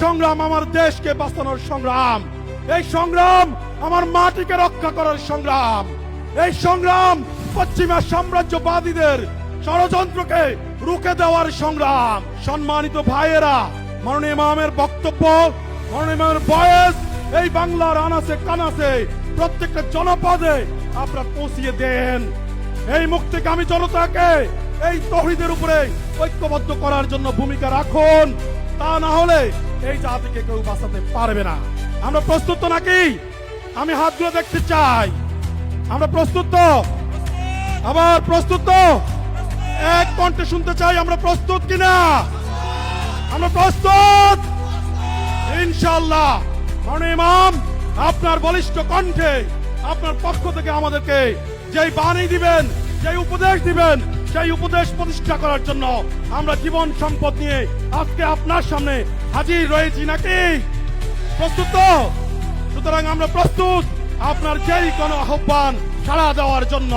সংগ্রাম আমার দেশকে বাঁচানোর সংগ্রাম। এই সংগ্রাম আমার মাটিকে রক্ষা করার সংগ্রাম। এই সংগ্রাম পশ্চিমা সাম্রাজ্যবাদীদের ষড়যন্ত্রকে রুখে দেওয়ার সংগ্রাম। সম্মানিত ভাইয়েরা, মাননীয় ইমামের বক্তব্য, মাননীয় ইমামের বয়স, এই বাংলার আনাসে কানাসে প্রত্যেকটা জনপদে আপনারা পৌঁছিয়ে দেন। এই মুক্তিকামী জনতাকে এই তহিদের উপরে ঐক্যবদ্ধ করার জন্য ভূমিকা রাখুন। তা না হলে এই জাতিকে কেউ বাঁচাতে পারবে না। আমরা প্রস্তুত তো নাকি? আমি হাতগুলো দেখতে চাই। আমরা প্রস্তুত তো? আবার প্রস্তুত তো? এক কণ্ঠে শুনতে চাই, আমরা প্রস্তুত কিনা? আমরা প্রস্তুত? ইনশাল্লাহ মাননীয় ইমাম, আপনার বলিষ্ঠ কণ্ঠে, আপনার পক্ষ থেকে আমাদেরকে যেই বাণী দিবেন, যেই উপদেশ দিবেন সেই উপদেশ প্রতিষ্ঠা করার জন্য আমরা জীবন সম্পদ নিয়ে আজকে আপনার সামনে হাজির রয়েছি নাকি? প্রস্তুত তো? সুতরাং আমরা প্রস্তুত। আপনার যেই কোনো আহ্বান সাড়া দেওয়ার জন্য।